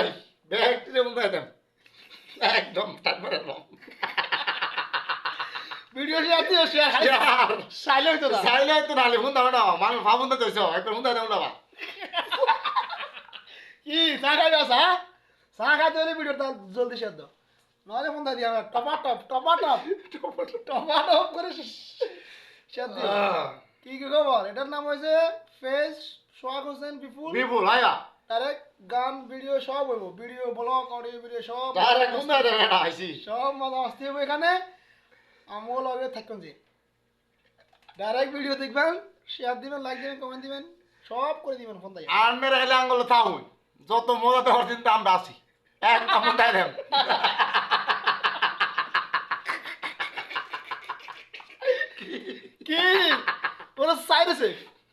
ভাই ব্যাগ বন্ধ একদম একদম তারপরে ভিডিও শেয়ার দিও শেয়ার সাইলে হইতো না। চাইলে তো নালে ফোন দাও না আমি ভাবুন তো তৈছ একবার ফোন দাও না কি চা খাই চা জলদি শেয়ার দাও। নইলে ফোন দিয়ে আমার টপা টপ টপা টপ টপা টপ করে শেয়ার দিও। কি কি খবর? এটার নাম হয়েছে ফেস সোহাগ হোসেন বিপুল। বিপুল ডাইরেক্ট গান ভিডিও সব হইব। ভিডিও ব্লগ অডিও ভিডিও সব ডাইরেক্ট ফোন দাও না আইছি সব মজা মাস্তি হবে এখানে। আমল লগে থাকুন যে। ডাইরেক্ট ভিডিও দেখবেন শেয়ার দিবেন লাইক দিবেন কমেন্ট দিবেন সব করে দিবেন ফোন দিয়ে। আর মেরে হেলে আঙ্গুল থাকুন যত মজা দেওয়ার চিন্তা আমরা আছি। একদম ফোন দাই দেন। কি? ওরা সাইড আছে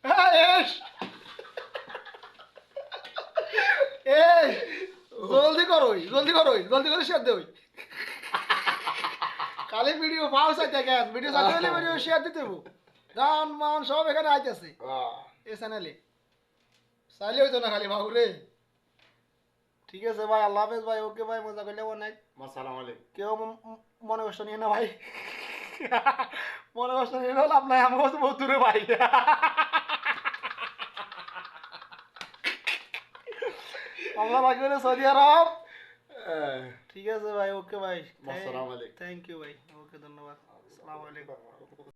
হ্যাঁ এই জলদি করো জলদি করো জলদি করে শেয়ার দেবই খালি ভিডিও পাও চাই দেখেন ভিডিও চাইতে হলে ভিডিও শেয়ার দিতে হইব। গান মান সব এখানে আইতেছে। এই চ্যানেলে চাইলে হইতো না খালি বাবু রে ঠিক আছে ভাই আল্লাহ হাফেজ ভাই ওকে ভাই মজা করলে অনেক আসসালামু আলাইকুম। কেউ মনে কষ্ট নিয়ে না ভাই। মনে কষ্ট নিয়ে না লাভ নাই আমার কাছে বহুত দূরে ভাই। আমরা বাকি হলো সৌদি আরব। ঠিক আছে ভাই ওকে ভাই। আসসালামু আলাইকুম। থ্যাংক ইউ ভাই ওকে ধন্যবাদ। আসসালামু আলাইকুম।